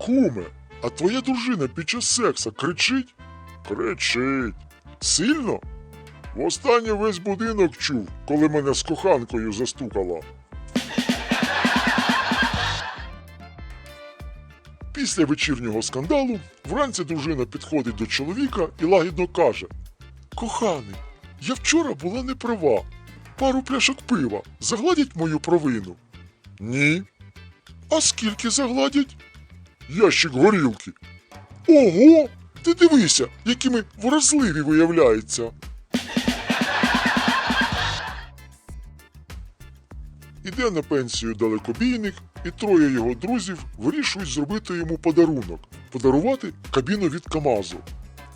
Куме, а твоя дружина під час секса кричить? Кричить. Сильно? Востаннє весь будинок чув, коли мене з коханкою застукала. Після вечірнього скандалу вранці дружина підходить до чоловіка і лагідно каже: Коханий, я вчора була не права. Пару пляшок пива загладять мою провину? Ні. А скільки загладять? Ящик горілки. Ого! Ти дивися, якими вразливі виявляються. Іде на пенсію далекобійник, і троє його друзів вирішують зробити йому подарунок подарувати кабіну від Камазу.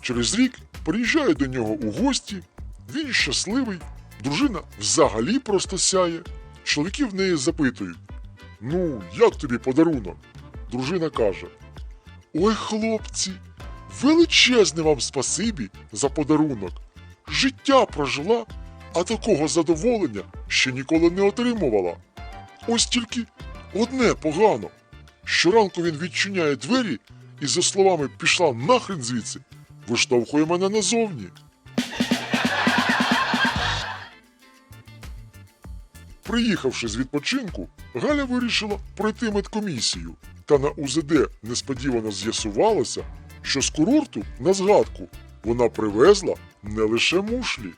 Через рік приїжджає до нього у гості, він щасливий, дружина взагалі просто сяє. Чоловіки в неї запитують: Ну, як тобі подарунок? Дружина каже: Ой, хлопці, величезне вам спасибі за подарунок. Життя прожила, а такого задоволення ще ніколи не отримувала. Ось тільки одне погано. Щоранку він відчиняє двері і, за словами пішла нахрен звідси, виштовхує мене назовні. Приїхавши з відпочинку, Галя вирішила пройти медкомісію. Та на УЗД несподівано з'ясувалося, що з курорту на згадку вона привезла не лише мушлі.